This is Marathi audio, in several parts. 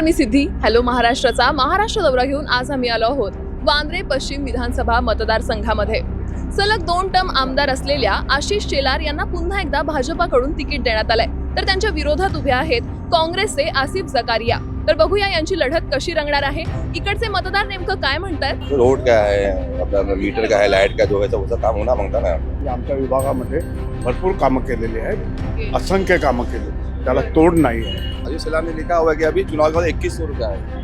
नमस्कार मी सिद्धी. हॅलो महाराष्ट्राचा. महाराष्ट्र दौरा घेऊन आज आम्ही आलो आहोत वांद्रे पश्चिम विधानसभा मतदारसंघामध्ये. सलग दोन टर्म आमदार असलेल्या आशिष शेलार यांना पुन्हा एकदा भाजपाकडून तिकीट देण्यात आलंय. तर त्यांच्या विरोधात उभे आहेत काँग्रेसचे आसिफ जकारिया. तर बघूया यांची लढत कशी रंगणार आहे? इकडचे मतदार नेमकं काय म्हणतात रोड का आहे? आपला मीटर का आहे? लाइट का जो आहे तसं काम होणार मागता ना? आमच्या विभागामध्ये भरपूर कामं केलेली आहेत. असंख्य कामं केली त्याला तोड नाही. आहे अभी सलाम ने लिखा हुआ है कि अभी चुनाव का इक्कीस सौ रुपया है।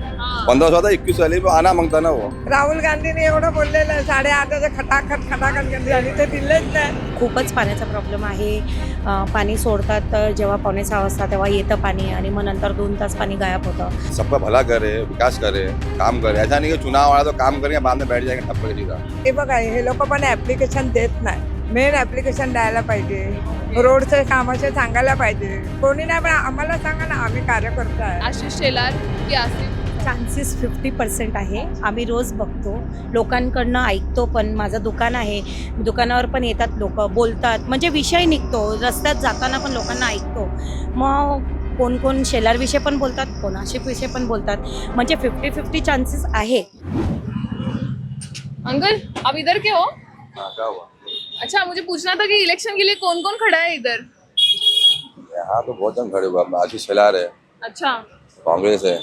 पंद्रह सौ था इक्कीस वाले में आना मांगता ना वो। राहुल गांधीने एवढं बोललेलं आहे साडेआठाचं खटाखट खटाखट गर्दी झाली ते दिलेच नाही. खूपच पाण्याचा प्रॉब्लेम आहे. अ, पाणी सोडतात तर जेव्हा पावणे सहा वाजता तेव्हा येतं पाणी आणि मग नंतर दोन तास पाणी गायब होतं. सबका भला करे विकास करे काम करे. ऐसा नहीं कि चुनाव आया तो काम करेंगे बाद में बैठ जाएंगे ठप्प के। सीधा हे बघा हे लोक पण ऍप्लिकेशन देत नाही. मेन ऍप्लिकेशन द्यायला पाहिजे. रोडचे कामाचे सांगायला पाहिजे. कोणी नाही पण आम्हाला सांगा ना आम्ही कार्यकर्ता आहे आशिष शेलार की आसिफ? चान्सेस फिफ्टी पर्सेंट आहे. आम्ही रोज बघतो. लोकांकडनं ऐकतो पण माझं दुकान आहे. दुकानावर पण येतात लोक बोलतात. म्हणजे विषय निघतो. रस्त्यात जाताना पण लोकांना ऐकतो. मग कोण कोण शेलारविषयी पण बोलतात कोण आशिफविषयी पण बोलतात. म्हणजे फिफ्टी फिफ्टी चान्सेस आहे. अंकल आप इधर के हो? हाँ क्या हुआ अच्छा मुझे पूछना था कि इलेक्शन के लिए कौन कौन खड़ा है इधर? यहाँ तो बहुत जन खड़े हुए आशीष शेलार है। अच्छा। कांग्रेस है।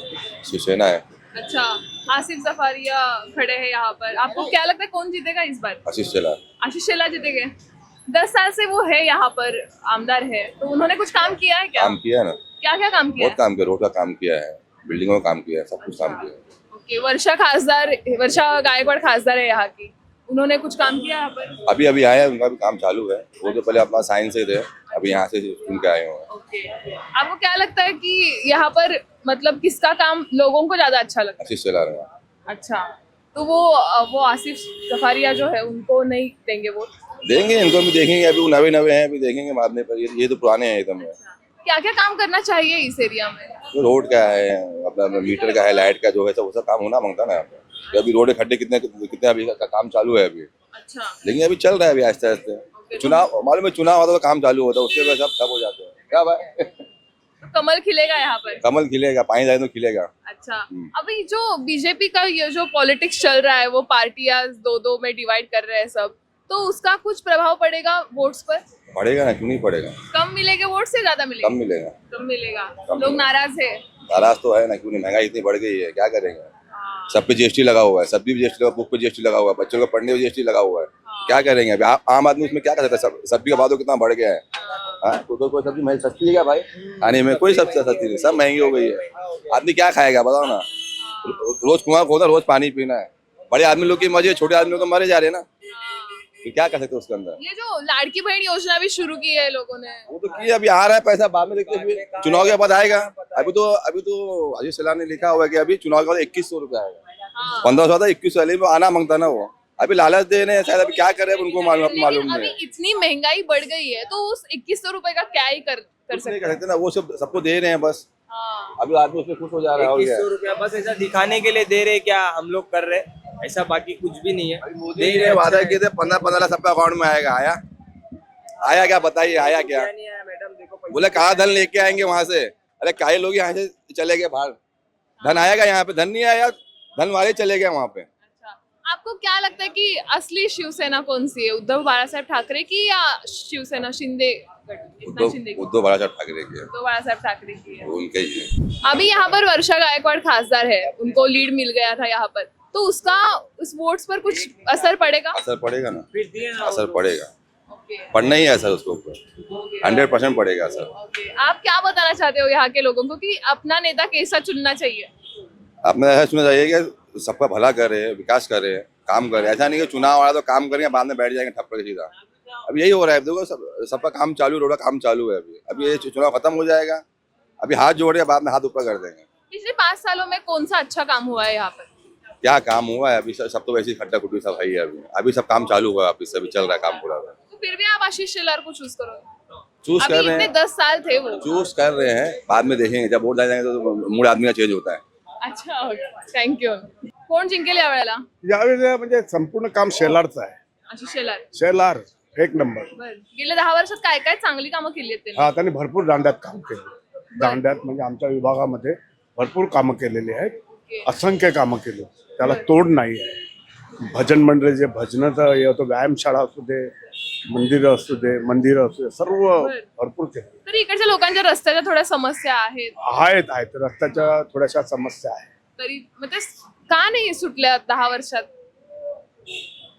शिवसेना है। अच्छा आसिफ जफारिया खड़े हैं यहाँ पर। आपको क्या लगता है कौन जीतेगा इस बार? आशीष शेलार। आशीष शेला जीतेंगे। दस साल से वो है यहाँ पर आमदार है। तो उन्होंने कुछ काम किया है क्या? काम किया है ना। क्या क्या काम किया बहुत काम किया रोड का काम किया है। बिल्डिंगों का काम किया है सब कुछ काम किया है। ओके वर्षा खासदार वर्षा गायकवाड़ खासदार है यहाँ की। उन्होंने कुछ काम किया यहाँ पर? अभी अभी आए उनका भी काम चालू है। वो तो पहले अपना साइंस से थे अभी यहाँ से सुन के आए हुए हैं। आपको क्या लगता है कि यहाँ पर मतलब किसका काम लोगों को ज़्यादा अच्छा लगता आशीष है है। अच्छा। तो वो वो आसिफ सफारिया जो है उनको नहीं देंगे वो देंगे इनको भी देखेंगे। अभी नवे नवे हैं अभी देखेंगे बाद में पर ये, ये तो पुराने हैं एकदम। क्या क्या काम करना चाहिए इस एरिया में? रोड का है अपना मीटर का है लाइट का जो है सब वो सब काम होना माँगता ना तो अभी रोड खड्डे कितने कितने अभी का काम चालू है अभी। अच्छा। लेकिन अभी चल रहा है अभी आहिस्ते आहिस्ते। चुनाव मालूम है चुनाव आता तो काम चालू होता है उसके बाद सब ठप हो जाते हैं। क्या भाई तो कमल खिलेगा यहाँ पर? कमल खिलेगा पानी जाए तो खिलेगा। अच्छा। हम्म। अभी जो बीजेपी का ये जो पॉलिटिक्स चल रहा है वो पार्टियाँ दो दो में डिवाइड कर रहे हैं सब तो उसका कुछ प्रभाव पड़ेगा वोट्स पर? पड़ेगा ना क्यों नहीं पड़ेगा? कम मिलेगा वोट से ज़्यादा मिलेगा? कम मिलेगा। कम मिलेगा। लोग नाराज़ है। नाराज़ तो है ना क्यों नहीं? महँगाई इतनी बढ़ गई है क्या करेंगे? सब पे जीएसटी लगा हुआ है सब्ज़ी पे जीएसटी लगा बुक पे जीएसटी लगा हुआ है बच्चों को पढ़ने पे जीएसटी लगा हुआ है। हाँ, क्या करेंगे अभी? आ- आम आदमी उसमें क्या कर सकता है? सब सब्ज़ी का भाव तो कितना बढ़ गया है। हाँ, हाँ तो, तो कोई सब्ज़ी महँगी सस्ती है क्या भाई? खाने में कोई सब्ज़ी सस्ती नहीं सब महँगी हो गई है। आदमी क्या खाएगा बताओ ना। रोज कुआँ खोदा रोज पानी पीना है। बड़े आदमी लोग की मज़े छोटे आदमी लोग तो मरे जा रहे हैं ना। फिर क्या कर सकते हैं उसके अंदर? ये जो लाड़की बहन योजना भी शुरू की है लोगों ने। वो तो की अभी आ रहा है पैसा बाद में देखते चुनाव के बाद आएगा। अभी तो अभी तो अजीत सलाम ने लिखा हुआ है कि अभी चुनाव के बाद इक्कीस सौ रुपया आएगा। हाँ, पंद्रह सौ था इक्कीस सौ में आना माँगता ना वो। अभी लालच दे रहे हैं शायद अभी क्या करे अब उनको मालूम मालूम नहीं है। इतनी महँगाई बढ़ गई है तो उस इक्कीस सौ रुपए का क्या ही कर कर सकते कर सकते ना वो सब सबको दे रहे हैं बस। हाँ, अभी आदमी उसमें खुश हो जा रहा है इक्कीस सौ रुपया बस ऐसा दिखाने के लिए दे रहे क्या हम लोग कर रहे ऐसा बाकी कुछ भी नहीं है। मोदी जी ने वादा किए थे पंद्रह पंद्रह लाख सबका अकाउंट में आएगा आया? आया क्या बताइए आया क्या? मैडम देखो बोले कहा धन लेके आएँगे वहाँ से? अरे काहे लोग यहाँ से चले गए बाहर? धन आएगा यहाँ पे धन नहीं आया धन वाले चले गए वहाँ पे। अच्छा आपको क्या लगता है कि असली शिवसेना कौन सी है? उद्धव बाळासाहेब ठाकरे की या शिवसेना शिंदे? उद्धव बाला बाळासाहेब ठाकरे की है। उद्धव बाळासाहेब ठाकरे की है। उनके ही है। अभी यहाँ पर वर्षा गायकवाड़ खासदार है। उनको लीड मिल गया था यहाँ पर। तो उसका उस वोट्स पर कुछ असर पड़ेगा? असर पड़ेगा ना। फिर असर पड़ेगा। पढ़ना ही है सर उसको हंड्रेड परसेंट पड़ेगा सर। आप क्या बताना चाहते हो यहाँ के लोगों को कि अपना नेता कैसा चुनना चाहिए? आपने ऐसा सुना चाहिए कि सबका भला करे विकास करे काम करे। ऐसा नहीं कि चुनाव आया तो काम करेंगे बाद में बैठ जाएँगे ठप्पर सीधा। अब यही हो रहा है देखो सब सबका काम चालू रोड काम चालू है अभी। अभी ये चुनाव खत्म हो जाएगा। अभी हाथ जोड़ के बाद में हाथ ऊपर कर देंगे। पिछले पाँच सालों में कौन सा अच्छा काम हुआ है यहाँ पर? क्या काम हुआ है? अभी सब तो वैसे ही खट्टा खुट्टी सब है अभी। अभी सब काम चालू हुआ है अभी से अभी चल रहा है काम पूरा। फिर भी आप आशीष शेलार को चूज करो। चूज अभी कर रहे इतने हैं। दस साल थे वो। चूज कर रहे हैं। बाद में देखेंगे। जब वोट डालेंगे तो मूड आदमी का चेंज होता है। अच्छा थँक्यू कोण जिंकेल या वेळेला यावेळेला म्हणजे संपूर्ण काम शेलारचं आहे. आशिष शेलार. शेलार एक नंबर. बर. गेल्या दहा वर्षात काय काय चांगली कामं केली आहेत त्यांनी? हा त्यांनी भरपूर दांड्यात काम केलं. दांड्यात म्हणजे आमच्या विभागामध्ये भरपूर कामं केलेली आहेत. असंख्य कामं केली. त्याला तोड नाही आहे. भजन मंडळी जे भजनाचं हे होतं व्यायामशाळा असू दे मंदिरं असू दे मंदिरं असू दे सर्व भरपूर तरी इकडच्या लोकांच्या रस्त्याच्या थोड्या समस्या आहेत. आहेत आहेत. रस्त्याच्या थोड्याशा समस्या आहेत. तरी मग ते का नाही सुटल्या दहा वर्षात?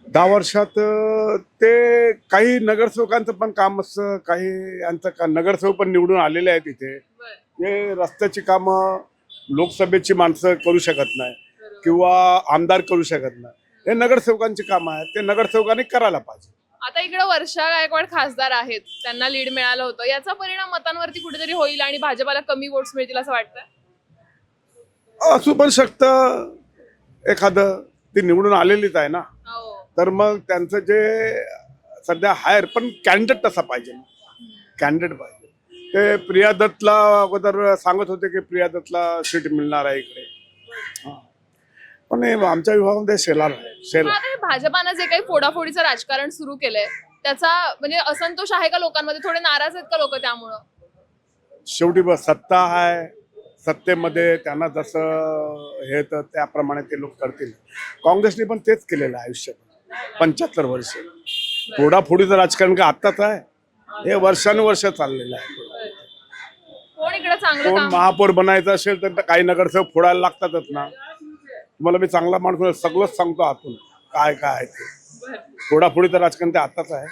दहा वर्षात अं, ते काही नगरसेवकांचं पण काम असतं काही यांचं का नगरसेवक पण निवडून आलेले आहेत इथे. हे रस्त्याची कामं लोकसभेची माणसं करू शकत नाही किंवा आमदार करू शकत नाही. हे नगरसेवकांची कामं आहेत. ते नगरसेवकांनी करायला पाहिजे. आता इकडे वर्षा गायकवाड खासदार आहेत. त्यांना लीड मिळालं होतं. याचा परिणाम मतांवरती कुठेतरी होईल आणि भाजपाला कमी वोट्स मिळतील असं वाटतं असू पण शकतं. एखादं ती निवडून आलेलीच आहे ना. हो. तर मग त्यांचं जे सध्या हायर पण कॅन्डिडेट तसा पाहिजे. कॅन्डिडेट पाहिजे. ते प्रिया दत्तला अगोदर सांगत होते की प्रिया दत्तला सीट मिळणार आहे इकडे. हा. पण हे आमच्या विभागामध्ये आता हे भाजपानं जे काही फोडाफोडीचं राजकारण सुरू केलंय त्याचा म्हणजे असंतोष आहे का लोकांमध्ये? थोडे नाराज आहेत का लोक त्यामुळं? शेवटी सत्ता आहे सत्तेमध्ये त्यांना जसं हे तर त्याप्रमाणे ते लोक करतील. काँग्रेसने पण तेच केलेलं आहे आयुष्यात पंच्याहत्तर वर्ष. फोडाफोडीचं राजकारण का आत्ताच आहे? हे वर्षानुवर्ष चाललेलं आहे. कोण महापौर बनायचं असेल तर काही नगरसेवक फोडायला लागतातच ना. तुम्हाला मी चांगला माणूस सगळंच सांगतो आतून. काय काय आहे ते. फोडाफोडीचं राजकारण ते आताच आहे.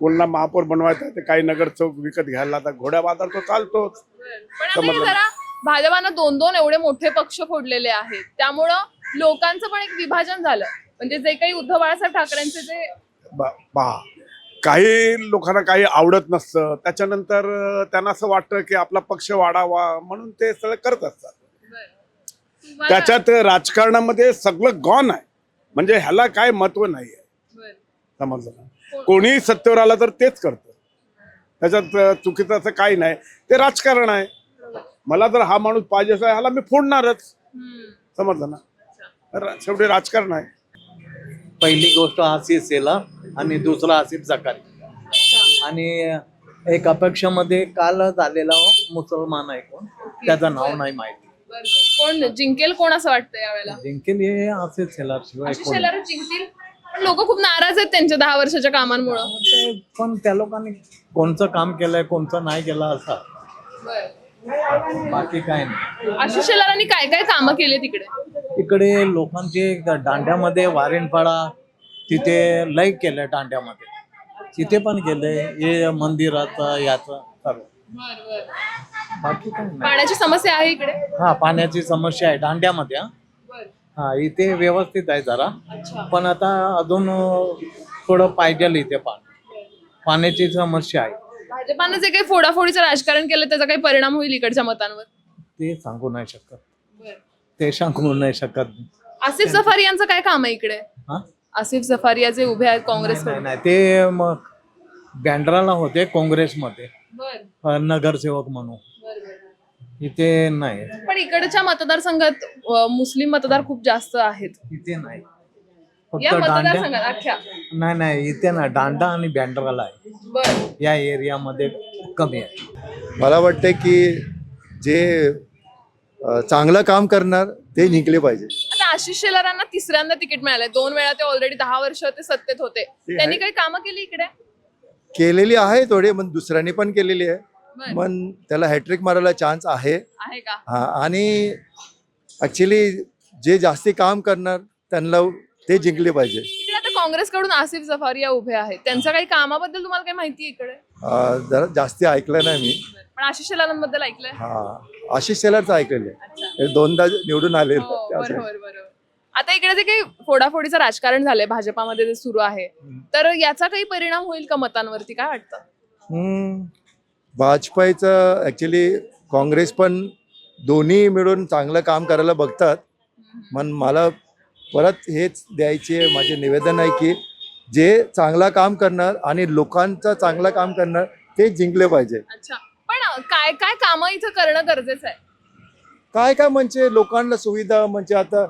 कोणाला महापौर बनवायचं ते काही नगरसेवक विकत घ्यायला लागतात घोड्या बाजार तो चालतोच. भाजपानं दोन दोन एवढे मोठे पक्ष फोडलेले आहेत. त्यामुळं लोकांचं पण एक विभाजन झालं. म्हणजे जे काही उद्धव बाळासाहेब ठाकरेंचे जे पहा काही लोकांना काही आवडत नसतं. त्याच्यानंतर त्यांना असं वाटतं की आपला पक्ष वाढावा म्हणून ते सगळं करत असतात. त्याच्यात राजकारणामध्ये सगळं गॉन आहे. म्हणजे ह्याला काय महत्त्व नाही आहे. समजलं ना कोणीही सत्तेवर आलं तर तेच करतं. त्याच्यात चुकीचं असं काही नाही. ते राजकारण आहे. मला जर हा माणूस पाहिजे असेल ह्याला मी फोडणारच. समजलं ना? तर शेवटी राजकारण आहे. पहिली गोष्ट आसिफ सेला आणि दुसरा आसिफ जकारी. आणि एक अपक्षामध्ये काल झालेला मुसलमान आहे कोण? त्याचं नाव नाही माहिती. कोण जिंकेल कोण असं वाटतं यावेळेला? जिंकेल हे आसिफ सेला शिवाय आशिष कोण शेलार जिंकतील? पण लोक खूप नाराज आहेत त्यांच्या दहा वर्षाच्या कामांमुळं. ते पण त्या लोकांनी कोणचं काम केलंय कोणचं नाही केलं असं. बाकी काय नाही. आशिष शेलारांनी काय काय कामं केली तिकडे? इकडे लोकांचे दांड्यामध्ये वारेनपाडा तिथे लय केलंय दांड्यामध्ये. तिथे पण केलंय हे मंदिराचं याचं. बाकी काय नाही. पाण्याची समस्या आहे इकडे? हा पाण्याची समस्या आहे दांड्यामध्ये हा. हा इथे व्यवस्थित आहे जरा. पण आता अजून अं, थोडं पाहिजे इथे पाणी. पाण्याची समस्या आहे. भाजपानं जे काही फोडाफोडीचं राजकारण केलं त्याचा काही परिणाम होईल इकडच्या मतांवर? ते सांगू नाही शकत. ते सांगू नाही शकत. आसिफ सफारी यांचं काय काम आहे इकडे? हा? आसिफ सफारिया जे उभे आहेत नाही काँग्रेसकडे. नाही. ते मग बँड्राला होते काँग्रेसमध्ये. बर. अं, नगरसेवक म्हणून इथे नाही. पण इकडच्या मतदारसंघात अ, मुस्लिम मतदार खूप जास्त आहेत. इथे नाही. या फक्त दांड्या मतदारसंघात अख्ख्या. नाही नाही इथे ना दांडा आणि बँड्राला आहे. बर. या एरियामध्ये कमी आहे. मला वाटतं की जे अ, चांगलं काम करणार ते जिंकले पाहिजे. आता आशिष शेलारांना तिसऱ्यांदा तिकीट मिळालंय. दोन वेळा ते ऑलरेडी दहा वर्ष ते सत्तेत होते. त्यांनी काही कामं केली इकडे? केलेली आहे थोडे पण दुसऱ्यांनी पण केलेली आहे. पण त्याला हॅट्रिक मारायला चान्स आहे. आहे का? हा आणि ॲक्च्युली जे जास्ती काम करणार त्यांना ते जिंकले पाहिजे. आता काँग्रेसकडून आसिफ जफारिया उभे आहेत. त्यांच्या काही कामाबद्दल तुम्हाला काही माहिती आहे इकडे? जरा जास्ती ऐकलं नाही मी. पण आशिष शेलारांबद्दल ऐकलंय? हा आशिष शेलारचं ऐकले अच्छा. दोनदा निवडून आले हो, बरोबर बरोबर. आता इकडे जे काही फोडाफोडीचं राजकारण झालंय भाजपामध्ये जे सुरू आहे तर याचा काही परिणाम होईल का मतांवरती? काय वाटतं? हम्म. भाजपाचं ॲक्च्युली काँग्रेस पण दोन्ही मिळून चांगलं काम करायला बघतात. पण मला परत हेच द्यायचे माझे निवेदन आहे की जे चांगलं काम करणार आणि लोकांचं चांगलं काम करणार ते जिंकले पाहिजे. अच्छा. पण काय काय कामं इथं करणं गरजेचं आहे? काय काय म्हणजे लोकांना सुविधा म्हणजे आता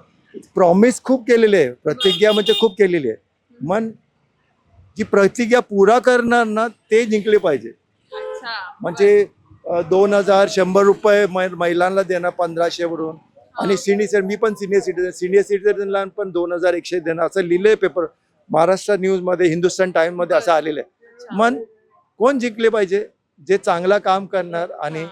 प्रॉमिस खूप केलेली आहे. प्रतिज्ञा म्हणजे खूप केलेली आहे. मन जी प्रतिज्ञा पुरा करणार ना ते जिंकले पाहिजे. म्हणजे दोन हजार शंभर रुपये महिलांना देणं पंधराशेवरून. आणि सिनियर सिटीजन मी पण सिनियर सिटीजन सिनियर सिटीजनला पण दोन हजार एकशे देणं असं लिहिलंय पेपर महाराष्ट्र न्यूजमध्ये हिंदुस्तान टाइम्समध्ये असं आलेलं आहे. मन कोण जिंकले पाहिजे? जे चांगलं काम करणार आणि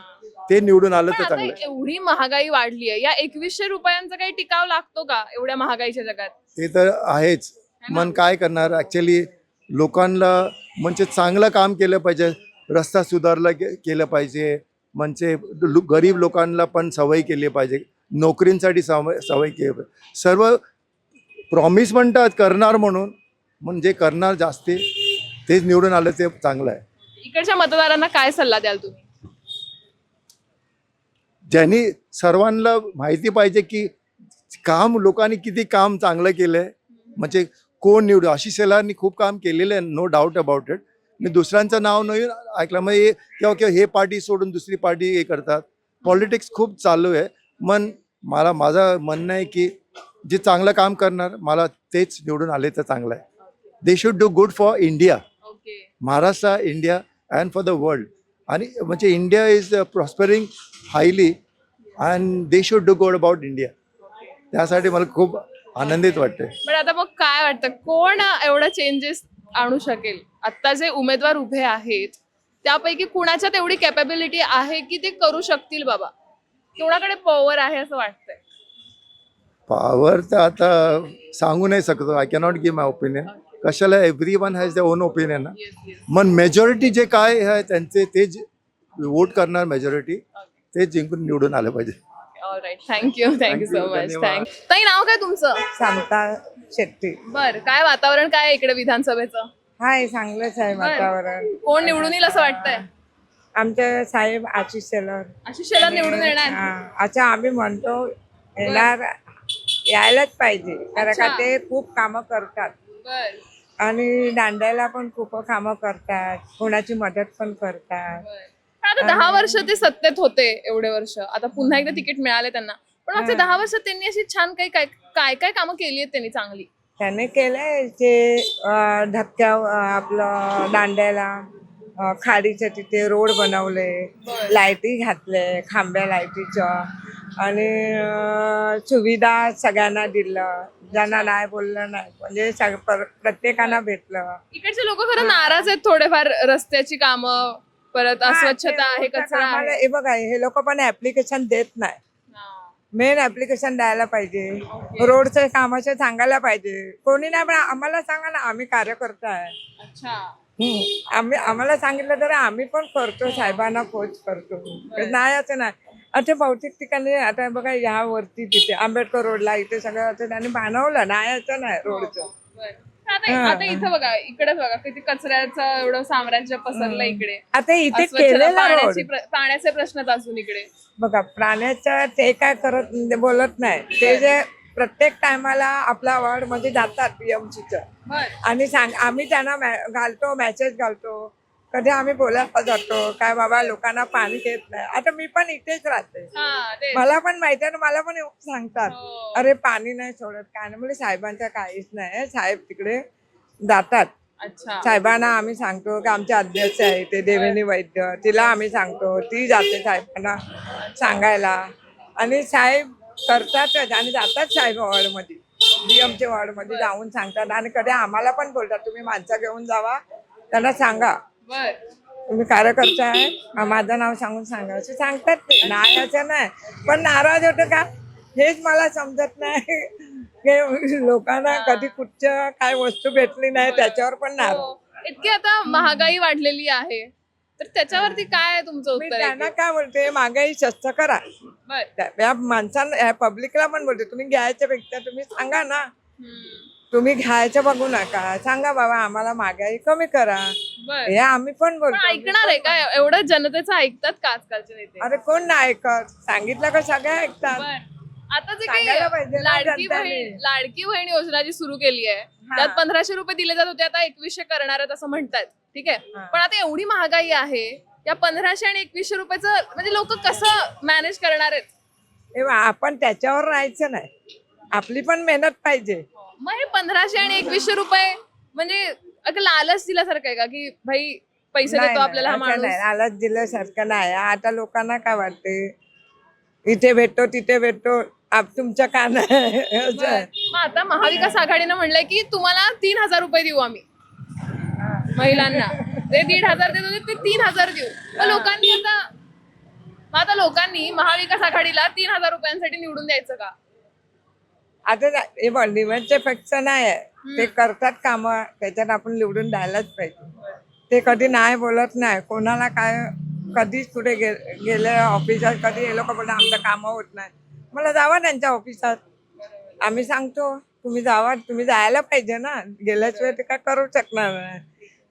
ते निवडून आलं तर आता चांगलं. एवढी महागाई वाढली आहे. या एकवीसशे रुपयांचा काही टिकाव लागतो का एवढ्या महागाईच्या जगात? ते तर आहेच. मन काय करणार? ॲक्च्युली लोकांना म्हणजे चांगलं काम केलं पाहिजे रस्ता सुधारला के- केलं पाहिजे म्हणजे लो- गरीब लोकांना पण सवय केली पाहिजे नोकरींसाठी सवय सवय केली पाहिजे. सर्व प्रॉमिस म्हणतात करणार म्हणून म्हणजे करणार जास्ती तेच निवडून आलं ते चांगलं आहे. इकडच्या मतदारांना काय सल्ला द्याल तुम्ही? ज्यांनी सर्वांना माहिती पाहिजे की काम लोकांनी किती काम चांगलं केलंय. म्हणजे कोण निवडू आशिष शेलारनी खूप काम केलेलं आहे नो डाऊट अबाउट इट मी दुसऱ्यांचं नाव नाही ऐकलं मग हे किंवा किंवा हे पार्टी सोडून दुसरी पार्टी हे करतात. पॉलिटिक्स खूप चालू आहे. मन मला माझं म्हणणं आहे की जे चांगलं काम करणार मला तेच निवडून आले तर चांगलं आहे. They should do good for India Maharashtra India and for the world आणि म्हणजे India is prospering highly and they should do good about India त्यासाठी मला खूप आनंदित वाटते पण आता मग काय वाटतं? कोण एवढं चेंजेस आणू शकेल? आता जे उमेदवार उभे आहेत त्यापैकी कुणाच्यात एवढी कॅपेबिलिटी आहे की ते करू शकतील बाबा? कोणाकडे पॉवर आहे असं वाटतंय? पॉवर तर आता सांगू नाही शकतो. I cannot give my opinion कशाला every one has the own opinion ना मग मेजॉरिटी जे काय आहे त्यांचे ते वोट करणार मेजॉरिटी ते जिंकून निवडून आलं पाहिजे. Right thank you thank you so you, much धन्यवाद. थँक ताई नाव काय तुमचं? शांता शेट्टी. बर काय वातावरण काय आहे इकडे विधानसभेचं? हाय चांगलंच आहे वातावरण. कोण निवडून येईल असं वाटतंय? आमचे साहेब आशिष शेलर. आशिष शेलार निवडून येणार. हा, अच्छा आम्ही म्हणतो येणार यायलाच पाहिजे. कारण का अच्छा. ते खूप कामं करतात. बर. आणि दांड्याला पण खूप कामं करतात. कोणाची मदत पण करतात. आता दहा वर्ष ते सत्तेत होते एवढे वर्ष. आता पुन्हा एकदा तिकीट मिळाले त्यांना. पण मागच्या दहा वर्षात त्यांनी अशी छान काही काय काय काय कामं केली आहेत त्यांनी चांगली? त्याने केलंय ते अं, धक्क्या अं, आपलं दांड्याला अं, खाडीच्या तिथे रोड बनवले लाईटी घातले खांब्या लाईटीच्या आणि अं, सुविधा सगळ्यांना दिलं. ज्यांना नाही बोललं नाही. म्हणजे सग पर- प्रत्येकांना भेटलं. इकडचे लोक खरं नाराज आहेत थोडेफार रस्त्याची कामं. परत हा, अस्वच्छता आहे कचरा आहे. हे बघा हे लोक पण ऍप्लिकेशन देत नाही. हा. मेन ऍप्लिकेशन द्यायला पाहिजे. रोडचं कामाचे सांगायला पाहिजे. कोणी नाही पण आम्हाला सांगा ना आम्ही कार्यकर्ता आहे. अच्छा. हम्म. आम्ही आम्हाला सांगितलं तर आम्ही पण करतो साहेबांना पोच करतो. नाही असं नाही. आता बहुतेक ठिकाणी आता बघा या वरती तिथे आंबेडकर रोडला इथे सगळं असं त्यांनी बनवलं. नाही असं नाही रोडचं बर. आता आता इथं बघा इकडे बघा किती कचऱ्याचं एवढं साम्राज्य पसरलं इकडे. आता इथे अस्वच्छता, केलेला रोड पाण्याची प्र- पाण्याचे प्रश्न अजून इकडे. बघा प्राण्याचं ते काय करत बोलत नाही. ते जे प्रत्येक टायमाला आपल्या वॉर्डमध्ये जातात बीएमसीचं बर. आणि सांग आम्ही त्यांना मॅ- घालतो मेसेज घालतो. कधी आम्ही बोलायला जातो काय बाबा लोकांना पाणी देत नाही. आता मी पण इथेच राहते. मला पण माहिती आहे ना मला पण सांगतात. हो. अरे पाणी नाही सोडत काय नाही. म्हणजे साहेबांचं काहीच नाही साहेब तिकडे जातात. अच्छा. साहेबांना आम्ही सांगतो की आमचे अध्यक्ष आहे ते देवेनी वैद्य. तिला आम्ही सांगतो ती जाते साहेबांना सांगायला. आणि साहेब करतातच आणि जातात साहेब वॉर्डमध्ये. डीएमच्या वॉर्डमध्ये जाऊन सांगतात. आणि कधी आम्हाला पण बोलतात तुम्ही माणसं घेऊन जावा त्यांना सांगा. तुम्ही कार्यकर्ता आहे. माझं नाव सांगून सांगा. असं सांगतात ते. नाही असं नाही. पण नाराज होतं का? हेच मला समजत नाही. की लोकांना कधी कुठच्या काय वस्तू भेटली नाही त्याच्यावर पण नाराज. हो. इतकी आता महागाई वाढलेली आहे. तर त्याच्यावरती काय आहे तुमचं उत्तर त्यांना? काय बोलते महागाई स्वस्त करा. या माणसांना या पब्लिकला पण बोलते तुम्ही घ्यायच्या पेक्षा तुम्ही सांगा ना. तुम्ही घ्यायचं बघू नका. सांगा बाबा आम्हाला महागाई कमी करा. बर. हे आम्ही पण पण बोलतो ऐकणार आहे का एवढं जनतेचं ऐकतात का आजकालचे नेते? अरे कोण नाही ऐकत? सांगितलं का सगळे ऐकतात? बर. आता जे सांगायला पाहिजे काही ना लाडकी जनतेने. बहीण लाडकी बहीण योजना जी सुरू केली आहे. त्यात पंधराशे रुपये दिले जात होते आता एकवीसशे करणार आहेत असं म्हणतात ठीक आहे? हा. पण आता एवढी महागाई आहे या पंधराशे आणि एकवीसशे रुपयाचं म्हणजे लोक कसं मॅनेज करणार आहेत? हे आपण त्याच्यावर राहायचं नाही. आपली पण मेहनत पाहिजे. मग हे पंधराशे आणि एकवीसशे रुपये म्हणजे अगं लालच दिल्यासारखं आहे का? की भाई पैसे नाही, देतो नाही, आपल्याला हा असं माणूस. नाही, लालच दिल्यासारखं नाही. आता लोकांना काय वाटते? इथे भेटतो तिथे भेटतो आप तुमच्या कान. मग आता महाविकास आघाडीनं म्हणलंय की तुम्हाला तीन हजार रुपये देऊ आम्ही. महिलांना. ते दीड हजार देत होते ते तीन हजार देऊ. मग लोकांनी आता मग आता लोकांनी महाविकास आघाडीला तीन हजार रुपयांसाठी निवडून द्यायचं का? आता हे बघ निवडचे पक्ष नाही आहे. ते करतात काम त्याच्यात आपण निवडून द्यायलाच पाहिजे. ते कधी नाही बोलत नाही. कोणाला काय कधीच पुढे गे गेले ऑफिसात कधी हे लोक बोलतात आमचं कामं होत नाही. मला जावा त्यांच्या ऑफिसात आम्ही सांगतो तुम्ही जावा तुम्ही जायला पाहिजे ना. गेल्याशिवाय ते काय करू शकणार नाही.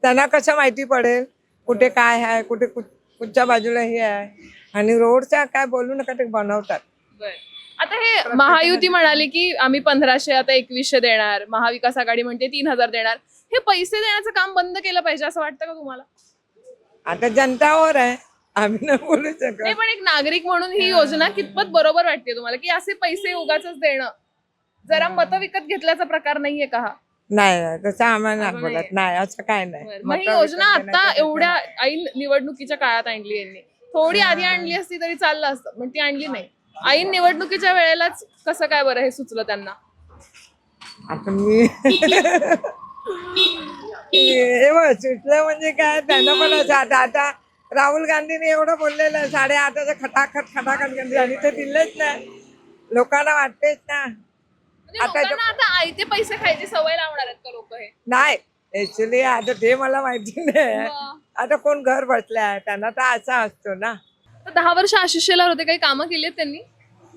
त्यांना कसं माहिती पडेल? कुठे काय आहे? कुठे कुठ- कुठच्या बाजूला हे आहे? आणि रोडच्या काय बोलू नका ते बनवतात. आता हे महायुती म्हणाली की आम्ही पंधराशे आता एकवीसशे देणार महाविकास आघाडी म्हणते तीन हजार देणार. हे पैसे देण्याचं काम बंद केलं पाहिजे असं वाटतं का तुम्हाला? आता जनतावर आहे. आम्ही नाही बोलू नाही शकत पण एक नागरिक म्हणून ही योजना कितपत बरोबर वाटते तुम्हाला? की असे पैसे उगाच देणं. जरा मतं विकत घेतल्याचा प्रकार नाहीये का हा? नाही नाही, तसं आम्हाला नाही बोलत. नाही असं काय नाही. मग ही मतं योजना विकत आता घेण्याचं एवढ्या ऐन निवडणुकीच्या काळात आणली यांनी. थोडी आधी आणली असती तरी चाललं असतं पण ती आणली नाही. ऐन निवडणुकीच्या वेळेलाच कसं काय बरं हे सुचलं त्यांना? आता मी सुटलं म्हणजे काय? त्यांना पण असं आता आता राहुल गांधीने एवढं बोललेलं आहे, साडेआठाचं खटाखट खटाखट गांधी आणि ते दिलेच नाही लोकांना वाटतेच ना. म्हणजे आता जो- लोकांना आता आयते पैसे खायची सवय लावणार आहेत का लोक हे? नाही. ऍक्च्युली आता ते मला माहिती नाही. मग. आता कोण घर बसल्या? त्यांना तर असा असतो ना. तर दहा वर्ष आशिष शेलार होते काही कामं केली आहेत त्यांनी?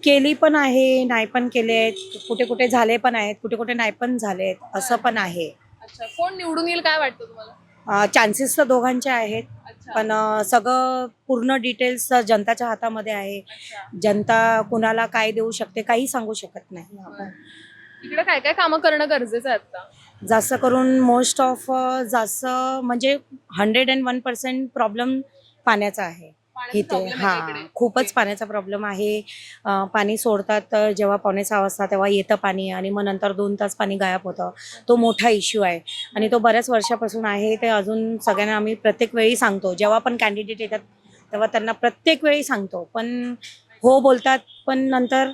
केली पण आहे नाही पण केले आहेत. कुठे कुठे झाले पण आहेत कुठे कुठे नाही पण झालेत असं पण आहे. अच्छा कोण निवडून येईल काय वाटतं तुम्हाला? चान्सेस तर दोघांचे आहेत अच्छा. पण अं, सगळं पूर्ण डिटेल्स जनताच्या हातामध्ये आहे. अच्छा. जनता कुणाला काय देऊ शकते काही सांगू शकत नाही. आपण इकडे काय काय कामं करणं गरजेचं आहे आता? जास्त करून मोस्ट ऑफ जास्त म्हणजे hundred and one percent problem पाण्याचा आहे. इथे हा? खूपच. पाण्याचा प्रॉब्लेम आहे. पाणी सोडतात तर जेव्हा पावणे सहा वाजता तेव्हा येतं पाणी आणि मग नंतर दोन तास पाणी गायब होतं. तो मोठा इश्यू आहे. आणि तो बऱ्याच वर्षापासून आहे. ते अजून सगळ्यांना आम्ही प्रत्येक वेळी सांगतो. जेव्हा पण कॅन्डिडेट येतात तेव्हा त्यांना प्रत्येक वेळी सांगतो. पण हो बोलतात पण नंतर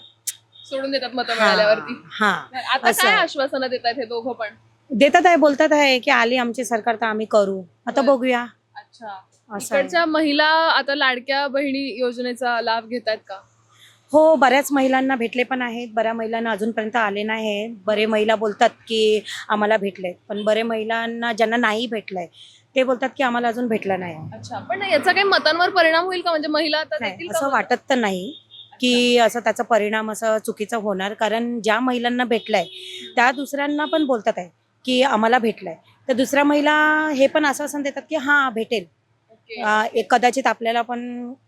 सोडून देतात मतं हा मिळाल्यावरती हा आता असं. काय. आश्वासनं देत आहेत हे दोघं पण? देतात आहे बोलतात आहे की आली आमची सरकार तर आम्ही करू. आता. बघूया. अच्छा. असं आहे. इकडच्या महिला आता लाडक्या बहिणी योजनेचा लाभ घेत आहेत का? हो बऱ्याच महिलांना भेटले पण आहेत. बऱ्या महिलांना अजूनपर्यंत आले नाही आहेत. बरे महिला बोलतात की आम्हाला भेटले पण बरे महिलांना ज्यांना नाही भेटलंय ते बोलतात की आम्हाला अजून भेटलं नाही. अच्छा पण याचा काही मतांवर परिणाम होईल का? म्हणजे महिला आता नाही देतील का असं मतं? वाटत तर नाही की असं त्याचा परिणाम असं चुकीचा होणार कारण ज्या महिलांना भेटलाय त्या दुसऱ्यांना पण बोलतात आहे की आम्हाला भेटलंय. तर दुसऱ्या महिला हे पण आश्वासन देतात की हां भेटेल. एक कदाचित आपल्याला पण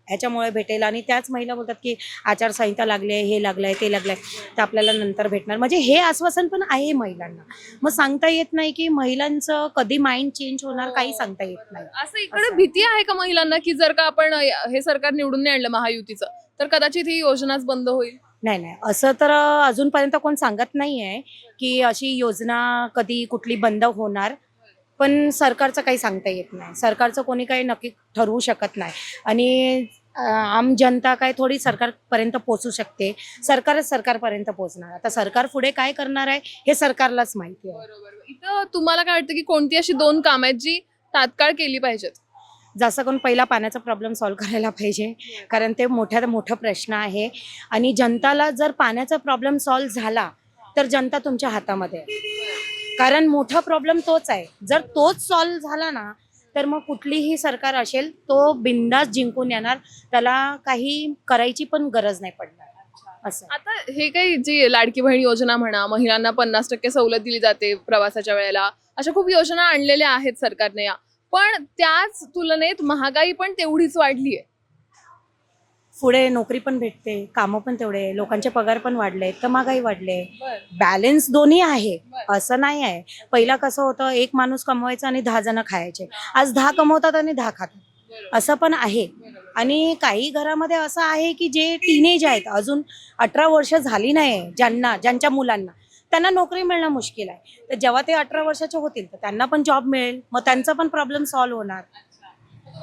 ह्याच्यामुळे भेटेल आणि त्याच महिला बोलतात की आचारसंहिता लागले हे लागलंय ते लागलंय. तर आपल्याला नंतर भेटणार. म्हणजे हे आश्वासन पण आहे महिलांना. मग सांगता येत नाही की महिलांचं कधी माइंड चेंज होणार काही सांगता येत नाही. असं इकडे. भीती आहे का महिलांना की जर का आपण हे सरकार निवडून नाही आणलं महायुतीचं तर कदाचित ही योजनाच बंद होईल? नाही नाही. असं तर अजूनपर्यंत कोण सांगत नाही आहे की अशी योजना कधी कुठली बंद होणार. पण सरकारचं काही सांगता येत नाही. सरकारचं कोणी काही नक्की ठरवू शकत नाही. आणि आम जनता काय थोडी सरकारपर्यंत पोचू शकते. सरकारच सरकारपर्यंत पोचणार आता सरकार पुढे काय करणार आहे हे सरकारलाच माहिती आहे. बरोबर. इथं तुम्हाला काय वाटतं की कोणती अशी दोन कामं आहेत जी तात्काळ केली पाहिजेत? जास्त करून पहिला पाण्याचा प्रॉब्लेम सॉल्व्ह करायला पाहिजे. कारण ते मोठ्यात मोठा प्रश्न आहे. आणि जनताला जर पाण्याचा प्रॉब्लेम सॉल्व्ह झाला तर जनता तुमच्या हातामध्ये आहे. कारण मोठा प्रॉब्लेम तोच आहे. जर तोच सॉल्व्ह झाला ना तर मग कुठलीही सरकार असेल तो बिंदास जिंकून येणार. त्याला काही करायची पण गरज नाही पडणार. असं. आता हे काही जी लाडकी बहीण योजना म्हणा महिलांना पन्नास टक्के सवलत दिली जाते प्रवासाच्या वेळेला अशा खूप योजना आणलेल्या आहेत सरकारने या. पण त्याच तुलनेत महागाई पण तेवढीच वाढली आहे पुढे नोकरी पण भेटते कामं पण तेवढे लोकांचे पगार पण वाढले तर महागाई वाढले. बॅलेन्स दोन्ही आहे असं नाही आहे. पहिला कसं होतं एक माणूस कमवायचा आणि दहा जण खायचे. आज दहा कमवतात आणि दहा खातात. असं पण आहे. आणि काही घरामध्ये असं आहे की जे टीनेज आहेत अजून अठरा वर्ष झाली नाही ज्यांना ज्यांच्या मुलांना. त्यांना नोकरी मिळणं मुश्किल आहे. तर जेव्हा ते अठरा वर्षाचे होतील तर त्यांना पण जॉब मिळेल. मग त्यांचा पण प्रॉब्लेम सॉल्व्ह होणार.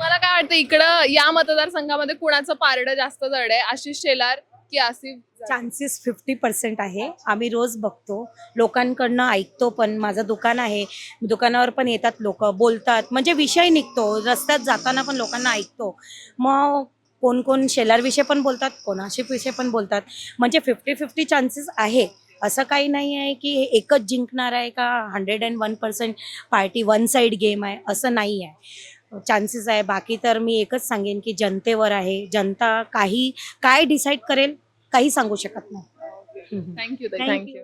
तुम्हाला काय वाटतं इकडं या मतदारसंघामध्ये कुणाचं पारडं जास्त जड आहे? आशिष शेलार की आसिफ चान्सेस फिफ्टी पर्सेंट आहे. आम्ही रोज बघतो. लोकांकडनं ऐकतो पण माझं दुकान आहे. दुकानावर पण येतात लोक बोलतात. म्हणजे विषय निघतो. रस्त्यात जाताना पण लोकांना ऐकतो. मग कोण कोण शेलारविषयी पण बोलतात कोणाशी विषय पण बोलतात. म्हणजे फिफ्टी फिफ्टी चान्सेस आहे. असं काही नाही आहे की हे एकच जिंकणार आहे का? Hundred and one percent party one side game आहे. असं नाही आहे. चान्सेस आहे. बाकी तर मी एकच सांगेन की जनतेवर आहे. जनता काही काय डिसाईड करेल काही सांगू शकत नाही. Thank you thank you